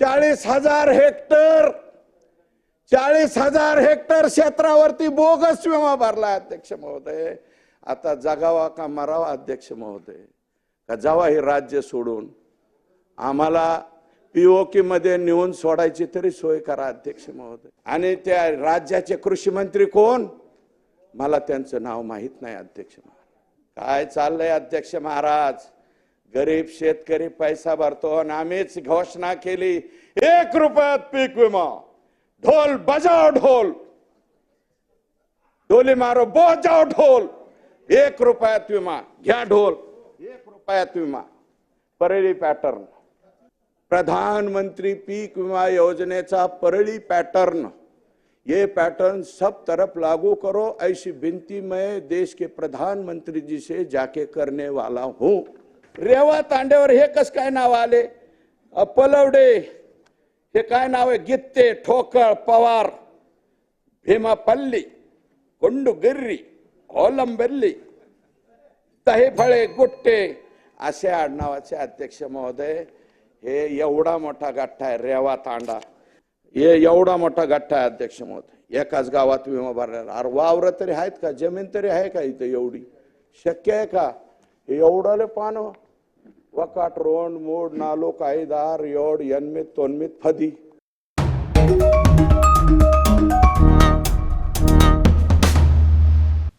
चाळीस हजार हेक्टर चाळीस हजार हेक्टर क्षेत्रावरती बोगस विमा भरला अध्यक्ष महोदय. आता जगावा का मरावा अध्यक्ष महोदय? का जावा हे राज्य सोडून? आम्हाला पीओके मध्ये नेऊन सोडायची तरी सोय करा अध्यक्ष महोदय. आणि त्या राज्याचे कृषी मंत्री कोण? मला त्यांचं नाव माहीत नाही अध्यक्ष महाराज. काय चाललंय अध्यक्ष महाराज? गरीब शेतकरी पैसा भरतो आणि आम्हीच घोषणा केली एक रुपयात पीक विमा ढोल बजाव ढोल. डोली मारो बजाव ढोल. एक रुपयात विमा घ्या ढोल. एक रुपयात विमा. परळी पॅटर्न. प्रधानमंत्री पीक विमा योजनेचा परळी पैटर्न. ये पैटर्न सब तरफ लागू करो ऐसी विनती मैं देश के प्रधानमंत्री जी से जाके करने वाला हूं. रेवा तांड्यावर हे कस काय नाव आले? पलवडे हे काय नाव आहे? गित्ते ठोकळ पवार भीमापल्ली कोंडुगिर्री ओलंबेल्ली तहे फळे गुट्टे असे आडनावाचे अध्यक्ष महोदय. हे एवढा मोठा गठ्ठा आहे रेवा तांडा. हे एवढा मोठा गठ्ठा आहे अध्यक्ष महोदय. एकाच गावात विमा भरलेला. अरे वावर तरी आहेत का? जमीन तरी आहे का इथं एवढी? शक्य आहे का? एवढाले पान. वकाट रोंड मूड नालो कायदार योड यन्मित तोन्मित फदी.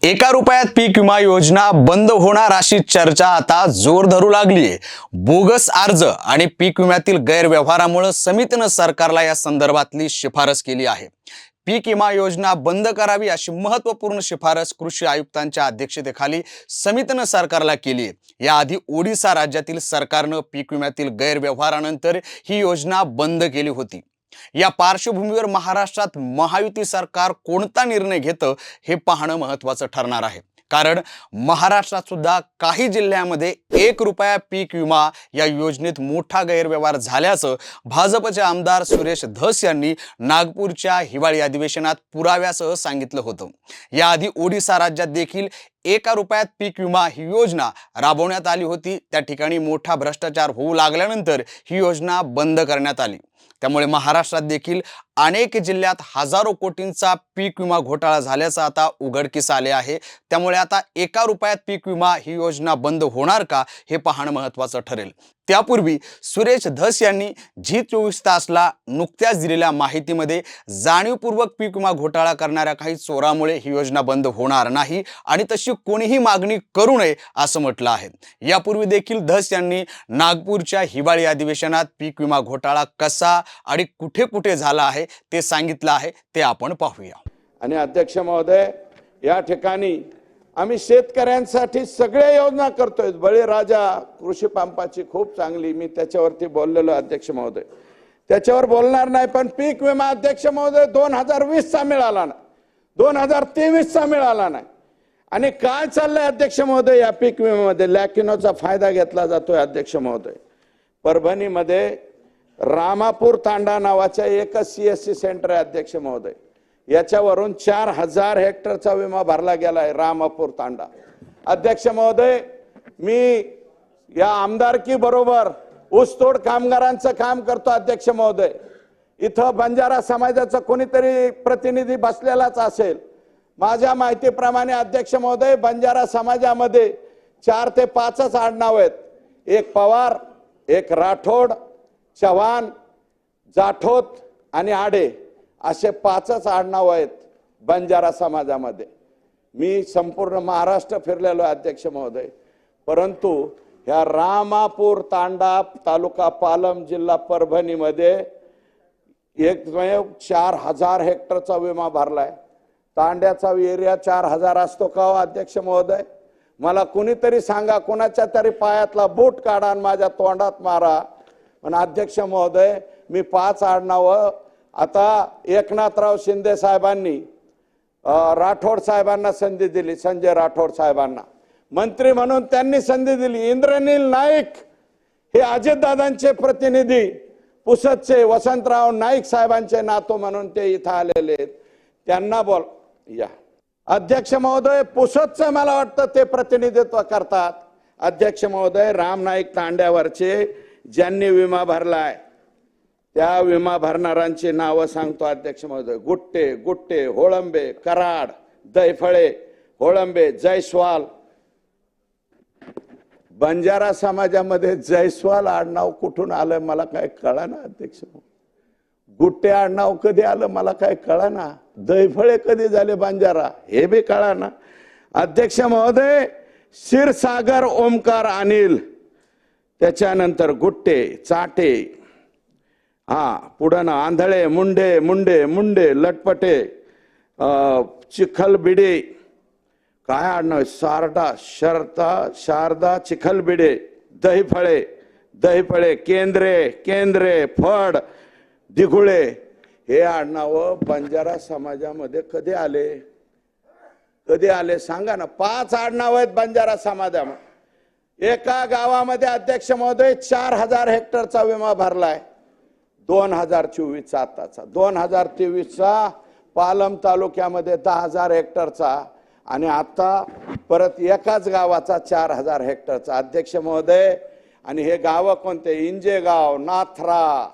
एका रुपयात पीक विमा योजना बंद होणार अशी चर्चा आता जोर धरू लागली आहे बोगस अर्ज आणि पीक विम्यातील गैरव्यवहारामुळे समितीनं सरकारला या संदर्भातली शिफारस केली आहे. पीक विमा योजना बंद करावी अशी महत्त्वपूर्ण शिफारस कृषी आयुक्तांच्या अध्यक्षतेखाली समितीनं सरकारला केली आहे. याआधी ओडिसा राज्यातील सरकारनं पीक विम्यातील गैरव्यवहारानंतर ही योजना बंद केली होती. या पार्श्वभूमीवर महाराष्ट्रात महायुती सरकार कोणता निर्णय घेतं हे पाहणं महत्वाचं ठरणार आहे. कारण महाराष्ट्रात सुद्धा काही जिल्ह्यामध्ये एक रुपया पीक विमा या योजनेत मोठा गैरव्यवहार झाल्याचं भाजपचे आमदार सुरेश धस यांनी नागपूरच्या हिवाळी अधिवेशनात पुराव्यासह सांगितलं होतं. याआधी ओडिसा राज्यात देखील एका रुपयात पीक विमा ही योजना राबवण्यात आली होती. त्या ठिकाणी मोठा भ्रष्टाचार होऊ लागल्यानंतर ही योजना बंद करण्यात आली. त्यामुळे महाराष्ट्रात देखील अनेक जिल्ह्यात हजारो कोटींचा पीक विमा घोटाळा झाल्याचं आता उघडकीस आले आहे. त्यामुळे आता एका रुपयात पीक विमा ही योजना बंद होणार का हे पाहणं महत्वाचं ठरेल. त्यापूर्वी सुरेश धस यांनी झी चोवीस तासला नुकत्याच दिलेल्या माहितीमध्ये जाणीवपूर्वक पीक विमा घोटाळा करणाऱ्या काही चोरामुळे ही योजना बंद होणार नाही आणि तशी कोणीही मागणी करू नये असं म्हटलं आहे. यापूर्वी देखील धस यांनी नागपूरच्या हिवाळी अधिवेशनात पीक विमा घोटाळा कसा आणि कुठे कुठे झाला आहे ते सांगितलं आहे ते आपण पाहूया. आणि अध्यक्ष महोदय या ठिकाणी आम्ही शेतकऱ्यांसाठी सगळ्या योजना करतोय. बळीराजा कृषी पंपाची खूप चांगली मी त्याच्यावरती बोललेलो अध्यक्ष महोदय. त्याच्यावर बोलणार नाही पण पीक विमा अध्यक्ष महोदय दोन हजार वीसचा मिळाला नाही. दोन हजार तेवीसचा मिळाला नाही. आणि काय चाललंय अध्यक्ष महोदय या पीक विम्यामध्ये? लॅकिनोचा फायदा घेतला जातोय अध्यक्ष महोदय. परभणीमध्ये रामापूर तांडा नावाच्या एकच सी एस सी सेंटर आहे अध्यक्ष महोदय. याच्यावरून चार हजार हेक्टरचा विमा भरला गेलाय रामापूर तांडा. अध्यक्ष महोदय मी या आमदारकी बरोबर ऊसतोड कामगारांचं काम करतो अध्यक्ष महोदय. इथं बंजारा समाजाचा कोणीतरी प्रतिनिधी बसलेलाच असेल. माझ्या माहितीप्रमाणे अध्यक्ष महोदय बंजारा समाजामध्ये चार ते पाचच आडनाव आहेत. एक पवार एक राठोड चव्हाण जाठोत आणि आडे. असे पाचच आडनाव आहेत बंजारा समाजामध्ये. मी संपूर्ण महाराष्ट्र फिरलेलो आहे अध्यक्ष महोदय. परंतु ह्या रामापूर तांडा तालुका पालम जिल्हा परभणीमध्ये एकमेव चार हजार हेक्टरचा विमा भरलाय. तांड्याचा एरिया चार हजार असतो का हो, अध्यक्ष महोदय? मला कुणीतरी सांगा कुणाच्या तरी पायातला बूट काढा आणि माझ्या तोंडात मारा. पण अध्यक्ष महोदय मी पाच आडनावं आता एकनाथराव शिंदे साहेबांनी राठोड साहेबांना संधी दिली संजय राठोड साहेबांना. मंत्री म्हणून त्यांनी संधी दिली. इंद्रनील नाईक हे अजितदादांचे प्रतिनिधी पुसदचे वसंतराव नाईक साहेबांचे नातू म्हणून ते इथं आलेले आहेत. त्यांना बोल या. अध्यक्ष महोदय पुसदचं मला वाटतं ते प्रतिनिधित्व करतात. अध्यक्ष महोदय राम नाईक तांड्यावरचे ज्यांनी विमा भरलाय त्या विमा भरणाऱ्यांची नावं सांगतो अध्यक्ष महोदय. गुट्टे गुट्टे होळंबे कराड दैफळे होळंबे जयस्वाल. बंजारा समाजामध्ये जयस्वाल आडनाव कुठून आलं मला काय कळा ना अध्यक्ष गुट्टे आडनाव कधी आलं मला काय कळा ना दैफळे कधी झाले बंजारा? हे बी कळा ना अध्यक्ष महोदय क्षीरसागर ओमकार अनिल. त्याच्यानंतर गुट्टे चाटे हा पुढं ना आंधळे मुंडे मुंडे मुंडे लटपटे अं, चिखलबिडे काय आडनाव आहे? सारडा शरता शारदा चिखलबिडे दहीफळे दहीफळे केंद्रे केंद्रे फड दिघुळे हे आडनावं बंजारा समाजामध्ये कधी आले कधी आले सांगा ना पाच आडनाव आहेत बंजारा समाजामध्ये एका गावामध्ये अध्यक्ष महोदय चार हजार हेक्टरचा विमा भरलाय दोन हजार चोवीसचा आत्ताचा दोन हजार तेवीसचा पालम तालुक्यामध्ये दहा हजार हेक्टरचा आणि आता परत एकाच गावाचा चार हजार हेक्टरचा. अध्यक्ष महोदय आणि हे गावं कोणते? इंजेगाव नाथरा.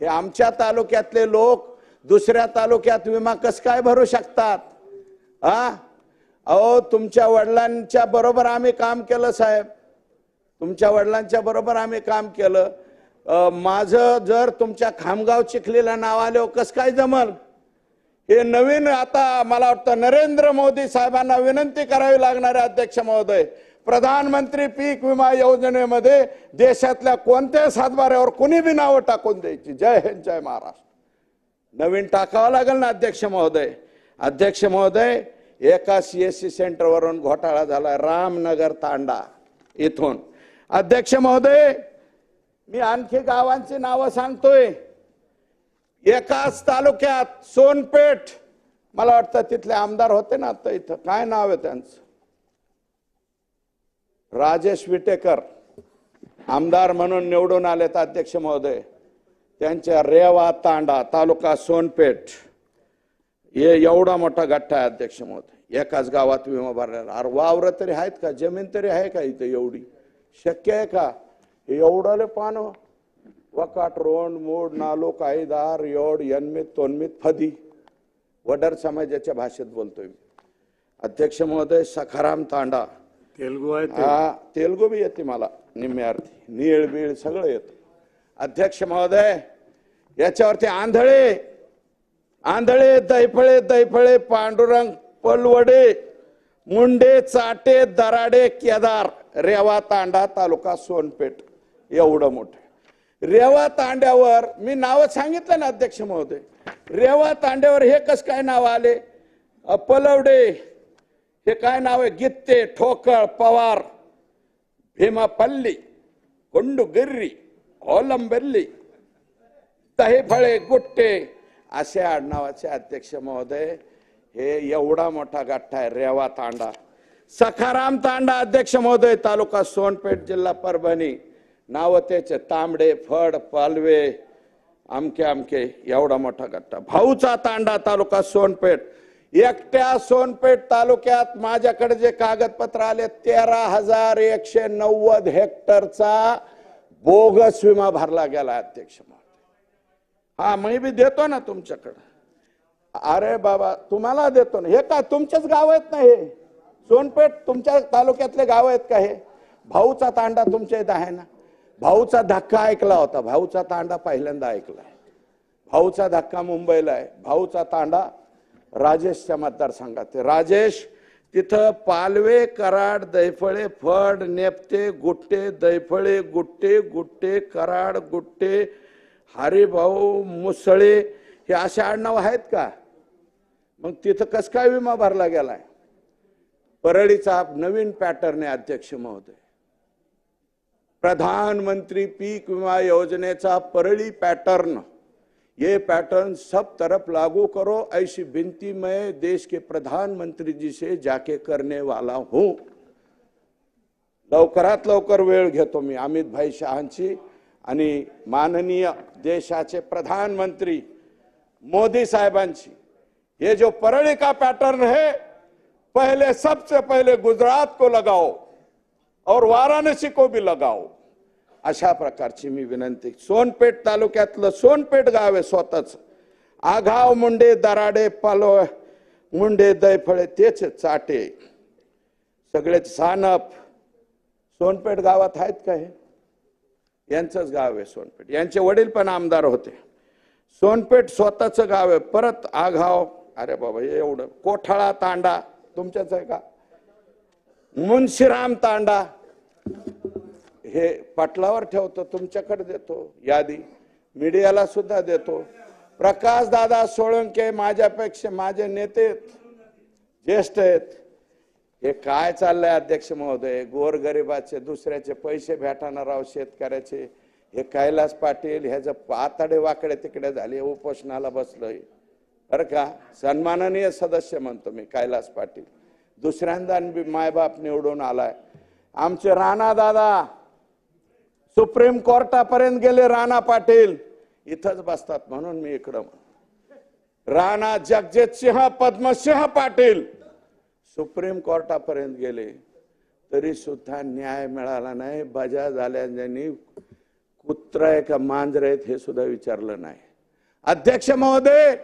हे आमच्या तालुक्यातले लोक दुसऱ्या तालुक्यात विमा कस काय भरू शकतात? हा अहो तुमच्या वडिलांच्या बरोबर आम्ही काम केलं साहेब. तुमच्या वडिलांच्या बरोबर आम्ही काम केलं. माझं जर तुमच्या खामगाव चिखलीला नाव आले कस काय जमल? हे नवीन आता मला वाटतं नरेंद्र मोदी साहेबांना विनंती करावी लागणार आहे अध्यक्ष महोदय. प्रधानमंत्री पीक विमा योजनेमध्ये देशातल्या कोणत्याही सातबाऱ्यावर कोणी बी नावं टाकून द्यायची? जय हिंद जय महाराष्ट्र. नवीन टाकावं लागेल ना अध्यक्ष महोदय. अध्यक्ष महोदय एका सी एस सी सेंटरवरून घोटाळा झाला रामनगर तांडा इथून. अध्यक्ष महोदय मी आणखी गावांची नावं सांगतोय. एकाच तालुक्यात सोनपेठ मला वाटतं तिथले आमदार होते ना आता इथं. काय नाव आहे त्यांचं? राजेश विटेकर. आमदार म्हणून निवडून आलेत अध्यक्ष महोदय. त्यांच्या रेवा तांडा तालुका सोनपेठ. हे एवढा मोठा गठ्ठा आहे अध्यक्ष महोदय. एकाच गावात विमा भरलेला. अरे वावर तरी आहेत का? जमीन तरी आहे का इथं एवढी? शक्य आहे का? एवढाले पान. वकाट रोंड मूड नालो कायदार योड यन्मित तोन्मित फदी. वडर समाजाच्या भाषेत बोलतोय मी. अध्यक्ष महोदय सखाराम तांडा. तेलगू आहे हा तेलगू बी येते मला निम्मे अर्थी. नीळ बीळ सगळं येतं. अध्यक्ष महोदय याच्यावरती आंधळे. आंधळे दैफळे दैफळे पांडुरंग पलवडे मुंडे चाटे दराडे केदार रेवा तांडा तालुका सोनपेठ. एवढं मोठं. रेवा तांड्यावर मी नावं सांगितलं ना अध्यक्ष महोदय. रेवा तांड्यावर हे कस काय नाव आले? पलवडे हे काय नाव आहे? गित्ते ठोकळ पवार भीमापल्ली कोंडुगिर्री होलंबेल्ली दहीफळे गुट्टे असे आडनावाचे अध्यक्ष महोदय. हे एवढा मोठा गठ्ठा आहे रेवा तांडा. सखाराम तांडा अध्यक्ष महोदय तालुका सोनपेठ जिल्हा परभणी. नाव त्याचे तांबडे फड पालवे आमके आमके एवढा मोठा गट्टा. भाऊचा तांडा तालुका सोनपेठ. एकट्या सोनपेठ तालुक्यात माझ्याकडे जे कागदपत्र आले तेरा हजार एकशे नव्वद हेक्टरचा बोगस विमा भरला गेला अध्यक्ष हा मी बी देतो ना तुमच्याकडं. अरे बाबा तुम्हाला देतो ना. हे का तुमचेच गाव आहेत ना हे? सोनपेठ तुमच्या तालुक्यातले गाव आहेत का हे? भाऊचा तांडा तुमच्या इथं आहे ना? भाऊचा धक्का ऐकला होता. भाऊचा तांडा पहिल्यांदा ऐकला भाऊचा धक्का मुंबईला आहे. भाऊचा तांडा राजेशच्या मतदारसंघात राजेश तिथं पालवे कराड दैफळे फड नेपते गुट्टे दैफळे गुट्टे गुट्टे कराड गुट्टे हरिभाऊ मुसळे हे असे आडनाव आहेत का? मग तिथं कस काय विमा भरला गेलाय? परळीचा नवीन पॅटर्न आहे अध्यक्ष महोदय. प्रधानमंत्री पीक विमा योजनेचा परळी पैटर्न ये पैटर्न सब तरफ़ लागू करो ऐसी विनती मैं देश के प्रधानमंत्री जी से जाके करने वाला हूँ. लवकरात लवकर वेळ घेतो मी अमित भाई आणि माननीय देशाचे प्रधानमंत्री मोदी साहेबांची. ये जो परळी का पैटर्न है, पहले, सबसे पहले गुजरात को लगाओ. और वाराणसी को भी लगाओ। अशा प्रकारची मी विनंती सोनपेठ तालुक्यातलं सोनपेठ गाव आहे स्वतःच. आघाव मुंडे दराडे पालो मुंडे दैफळे तेच चाटे. सगळेच सानप. सोनपेठ गावात आहेत का हे? यांचंच गाव आहे सोनपेठ. यांचे वडील पण आमदार होते. सोनपेठ स्वतःचं गाव आहे. परत आघाव. अरे बाबा एवढं. कोठाळा तांडा तुमच्याच आहे का? मुन्शीराम तांडा. हे पटलावर ठेवतो तुमच्याकडे देतो यादी. मीडियाला सुद्धा देतो. प्रकाश दादा सोळंके माझ्यापेक्षा माझे नेते आहेत, ज्येष्ठ आहेत. हे काय चाललंय अध्यक्ष महोदय? गोरगरिबाचे दुसऱ्याचे पैसे भेटणार राव शेतकऱ्याचे. हे कैलास पाटील ह्याचं पातडे वाकडे तिकडे झाले उपोषणाला बसलोय. बरं का? सन्माननीय सदस्य म्हणतो मी कैलास पाटील. दुसऱ्यांदा बी मायबाप निवडून आलाय. आमचे राणा दादा सुप्रीम कोर्टापर्यंत गेले राणा पाटील. इथंच बसतात म्हणून मी इकडं राणा जगजित सिंह पद्मसिंह पाटील सुप्रीम कोर्टापर्यंत गेले. तरी सुद्धा न्याय मिळाला नाही. बजा झाल्या कुत्र आहे का मांजर आहेत हे सुद्धा विचारलं नाही. अध्यक्ष महोदय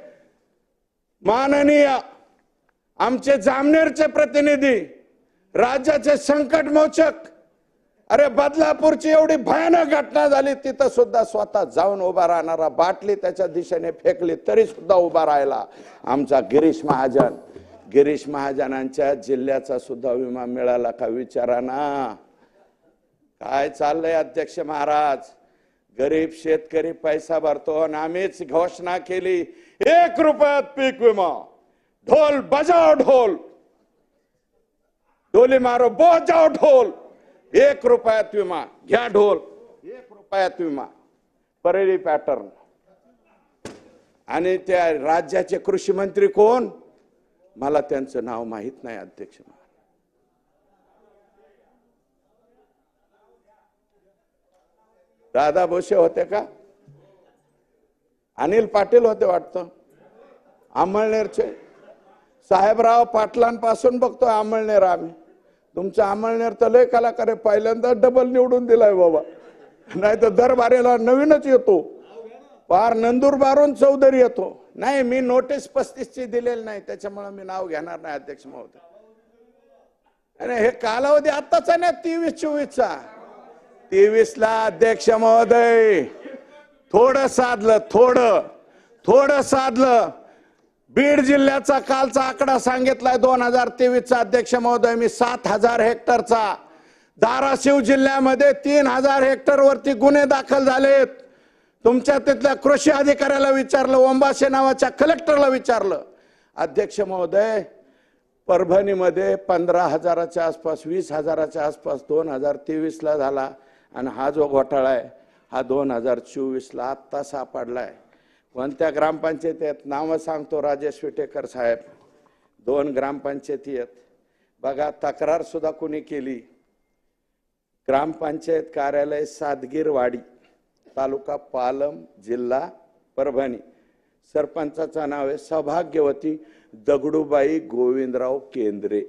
माननीय आमचे जामनेरचे प्रतिनिधी राज्याचे संकट मोचक. अरे बदलापूरची एवढी भयानक घटना झाली तिथं सुद्धा स्वतः जाऊन उभा राहणारा बाटली त्याच्या दिशेने फेकली तरी सुद्धा उभा राहिला. आमचा गिरीश महाजन गिरीश महाजनांच्या जिल्ह्याचा सुद्धा विमा मिळाला का विचारा ना. काय चाललंय अध्यक्ष महाराज? गरीब शेतकरी पैसा भरतो आणि आम्हीच घोषणा केली एक रुपयात पीक विमा. ढोल बजाव ढोल। डोली मारो बोत जाओ ढोल। एक रुपयात विमा घ्या ढोल। एक रुपयात विमा परळी पॅटर्न आणि त्या राज्याचे कृषी मंत्री कोण? मला त्यांचं नाव माहीत नाही अध्यक्ष दादा भोसे होते का? अनिल पाटील होते वाटतं. अमळनेरचे. साहेबराव पाटलांपासून बघतोय आमळनेर आम्ही. तुमचं आमळनेर तर लय कलाकार आहे. पहिल्यांदा डबल निवडून दिलाय बाबा. नाही तर दरबारेला नवीनच येतो. पार नंदुरबारून चौधरी येतो. नाही मी नोटीस पस्तीसची दिलेली नाही. त्याच्यामुळे मी नाव घेणार नाही अध्यक्ष महोदय. आणि हे कालावधी आत्ताचा आहे ना तेवीस चोवीसचा तेवीसला अध्यक्ष महोदय. थोडं साधलं थोडं. थोडं साधलं. बीड जिल्ह्याचा कालचा आकडा सांगितलाय. दोन हजार तेवीसचा अध्यक्ष महोदय मी सात हजार हेक्टरचा. धाराशिव जिल्ह्यामध्ये तीन हजार हेक्टर वरती गुन्हे दाखल झालेत. तुमच्या तिथल्या कृषी अधिकाऱ्याला विचारलं ओंबाशे नावाच्या कलेक्टरला विचारलं. अध्यक्ष महोदय परभणीमध्ये पंधरा हजाराच्या आसपास वीस हजाराच्या आसपास दोन हजार तेवीसला झाला. आणि हा जो घोटाळा आहे हा दोन हजार चोवीसला आत्ता सापडला आहे कोणत्या ग्रामपंचायती आहेत? नावं सांगतो राजेश विटेकर साहेब. दोन ग्रामपंचायती आहेत. बघा तक्रारसुद्धा कुणी केली? ग्रामपंचायत कार्यालय सादगीरवाडी तालुका पालम जिल्हा परभणी. सरपंचाचं नाव आहे सौभाग्यवती दगडूबाई गोविंदराव केंद्रे.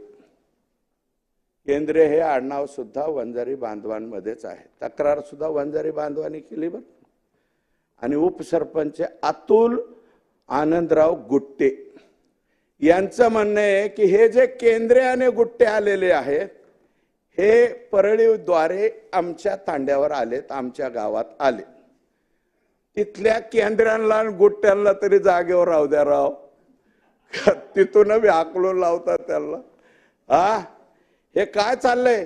केंद्रे हे आडनाव सुद्धा वंजारी बांधवांमध्येच आहे. तक्रार सुद्धा वंजारी बांधवांनी केली बरं. आणि उपसरपंच अतुल आनंदराव गुट्टे. यांचं म्हणणं आहे की हे जे केंद्रे आणि गुट्टे आलेले आहेत हे परळीद्वारे आमच्या तांड्यावर आलेत आमच्या गावात आले. तिथल्या केंद्रांना आणि गुट्ट्यांना तरी जागेवर राहू द्या राव. तिथून बी लावतात त्यांना. हा हे काय चाललंय?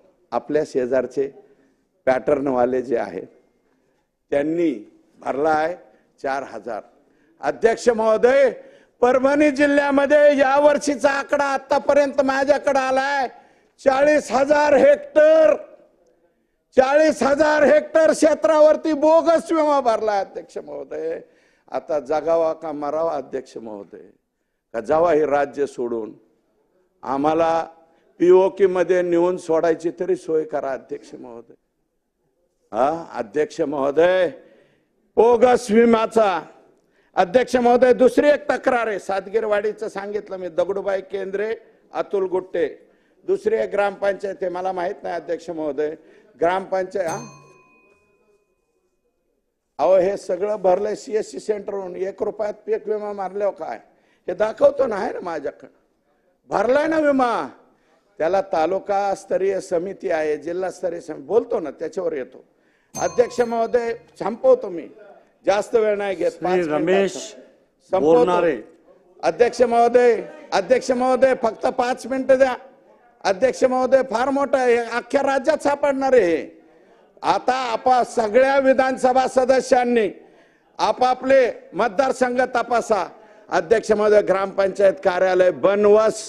आपल्या शेजारचे पॅटर्नवाले जे आहेत त्यांनी भरला आहे चार हजार. अध्यक्ष महोदय परभणी जिल्ह्यामध्ये या वर्षीचा आकडा आतापर्यंत माझ्याकडे आलाय चाळीस हजार हेक्टर. चाळीस हजार हेक्टर क्षेत्रावरती बोगस विमा भरला अध्यक्ष महोदय. आता जगावा का मरावा अध्यक्ष महोदय? का जावा हे राज्य सोडून? आम्हाला पीओके मध्ये नेऊन सोडायची तरी सोय करा अध्यक्ष महोदय. हा अध्यक्ष महोदय. बोगस विमाचा. अध्यक्ष महोदय दुसरी एक तक्रार आहे. सातगिरवाडीचं सांगितलं मी दगडूबाई केंद्रे अतुल गुट्टे. दुसरी एक ग्रामपंचायत आहे मला माहीत नाही अध्यक्ष महोदय. ग्रामपंचायत हा? अहो हे सगळं भरलंय सीएससी सेंटरहून एक रुपयात पीक विमा मारल्यावर काय? हे दाखवतो ना आहे ना माझ्याकडं. भरलाय ना विमा. त्याला तालुका स्तरीय समिती आहे जिल्हास्तरीय समिती बोलतो ना त्याच्यावर येतो अध्यक्ष महोदय संपवतो मी जास्त वेळ नाही घेत रमेश संपवतो. बोरनारे. अध्यक्ष महोदय अध्यक्ष महोदय फक्त पाच मिनिटं द्या अध्यक्ष महोदय फार मोठं आहे अख्ख्या राज्यात सापडणार आहे हे. आता आपा सगळ्या विधानसभा सदस्यांनी आपापले मतदारसंघ तपासा अध्यक्ष महोदय ग्रामपंचायत कार्यालय बनवस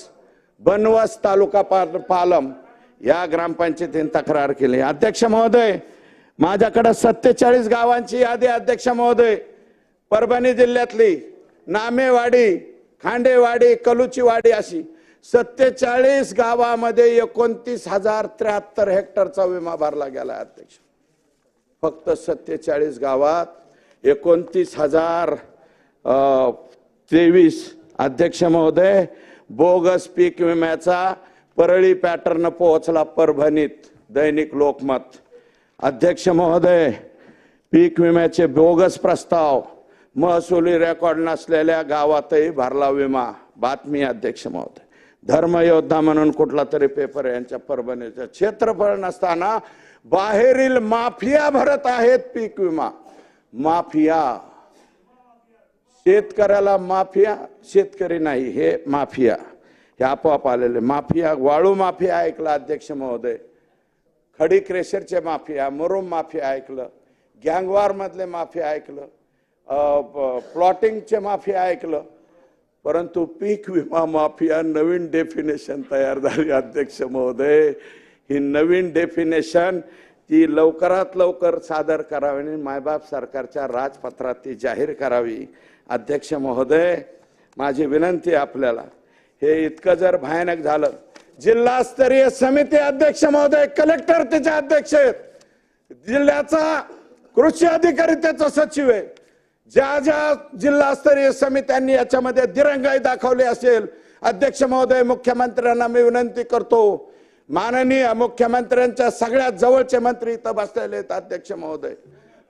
बनवस तालुका पालम या ग्रामपंचायतीने तक्रार केली. अध्यक्ष महोदय माझ्याकडे सत्तेचाळीस गावांची यादी अध्यक्ष महोदय. परभणी जिल्ह्यातली नामेवाडी खांडेवाडी कलुचीवाडी अशी सत्तेचाळीस गावामध्ये एकोणतीस हजार त्र्याहत्तर हेक्टरचा विमा भरला गेला अध्यक्ष. फक्त सत्तेचाळीस गावात एकोणतीस हजार तेवीस. अध्यक्ष महोदय बोगस पीक विम्याचा परळी पॅटर्न पोहोचला परभणीत दैनिक लोकमत. अध्यक्ष महोदय पीक विम्याचे बोगस प्रस्ताव महसुली रेकॉर्ड नसलेल्या गावातही भरला विमा. बातमी अध्यक्ष महोदय. धर्मयोद्धा म्हणून कुठला तरी पेपर यांच्या परभणीचं क्षेत्रफळ नसताना बाहेरील माफिया भरत आहेत पीक विमा. माफिया शेतकऱ्याला माफिया शेतकरी नाही हे माफिया. हे आपोआप आलेले माफिया वाळू माफिया ऐकलं अध्यक्ष महोदय. खडी क्रेशरचे माफिया मुरुम माफिया ऐकलं गँगवारमधले माफिया ऐकलं प्लॉटिंगचे माफिया ऐकलं. परंतु पीक विमा माफिया नवीन डेफिनेशन तयार झाली अध्यक्ष महोदय. ही नवीन डेफिनेशन ती लवकरात लवकर सादर करावी आणि मायबाप सरकारच्या राजपत्रात ती जाहीर करावी. अध्यक्ष महोदय माझी विनंती आपल्याला. हे इतकं जर भयानक झालं जिल्हास्तरीय समिती अध्यक्ष महोदय कलेक्टर त्याचे अध्यक्ष आहेत. जिल्ह्याचा कृषी अधिकारी त्याचा सचिव आहे. ज्या ज्या जिल्हास्तरीय समित्यांनी याच्यामध्ये दिरंगाई दाखवली असेल अध्यक्ष महोदय मुख्यमंत्र्यांना मी विनंती करतो. माननीय मुख्यमंत्र्यांच्या सगळ्यात जवळचे मंत्री इथं बसलेले आहेत अध्यक्ष महोदय.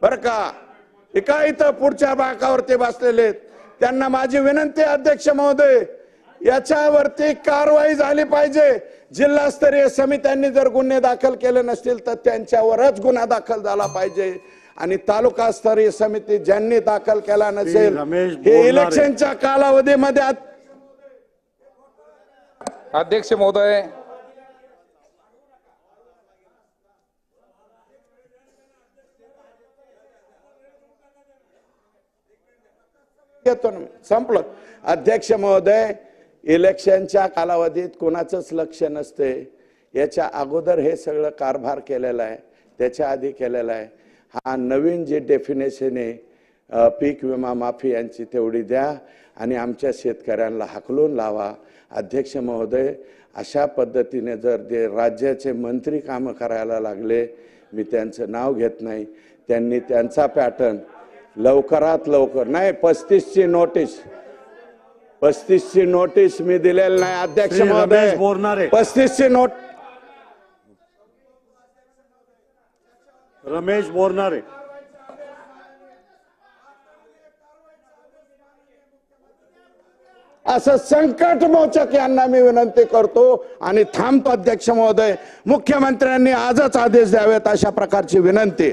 बर का? एका इथं पुढच्या बाकावरती बसलेले आहेत. त्यांना माझी विनंती अध्यक्ष महोदय याच्यावरती कारवाई झाली पाहिजे. जिल्हास्तरीय समित्यांनी जर गुन्हे दाखल केले नसतील तर त्यांच्यावरच गुन्हा दाखल झाला पाहिजे. आणि तालुका स्तरीय समिती ज्यांनी दाखल केला नसेल हे. इलेक्शनच्या कालावधीमध्ये अध्यक्ष महोदय घेतो ना संपलं. अध्यक्ष महोदय इलेक्शनच्या कालावधीत कोणाचंच लक्ष नसते. याच्या अगोदर हे सगळं कारभार केलेला आहे. त्याच्या आधी केलेला आहे. हा नवीन जे डेफिनेशन आहे पीक विमा माफी यांची तेवढी द्या आणि आमच्या शेतकऱ्यांना हाकलून लावा. अध्यक्ष महोदय अशा पद्धतीने जर ते राज्याचे मंत्री कामं करायला लागले मी त्यांचं नाव घेत नाही. त्यांनी त्यांचा पॅटर्न लवकरात लवकर. नाही पस्तीसची नोटीस पस्तीसची नोटीस मी दिलेली नाही अध्यक्ष महोदय. पस्तीसची नोट रमेश बोरनारे. असं संकट मोचक यांना मी विनंती करतो आणि थांबतो अध्यक्ष महोदय. मुख्यमंत्र्यांनी आजच आदेश द्यावेत अशा प्रकारची विनंती.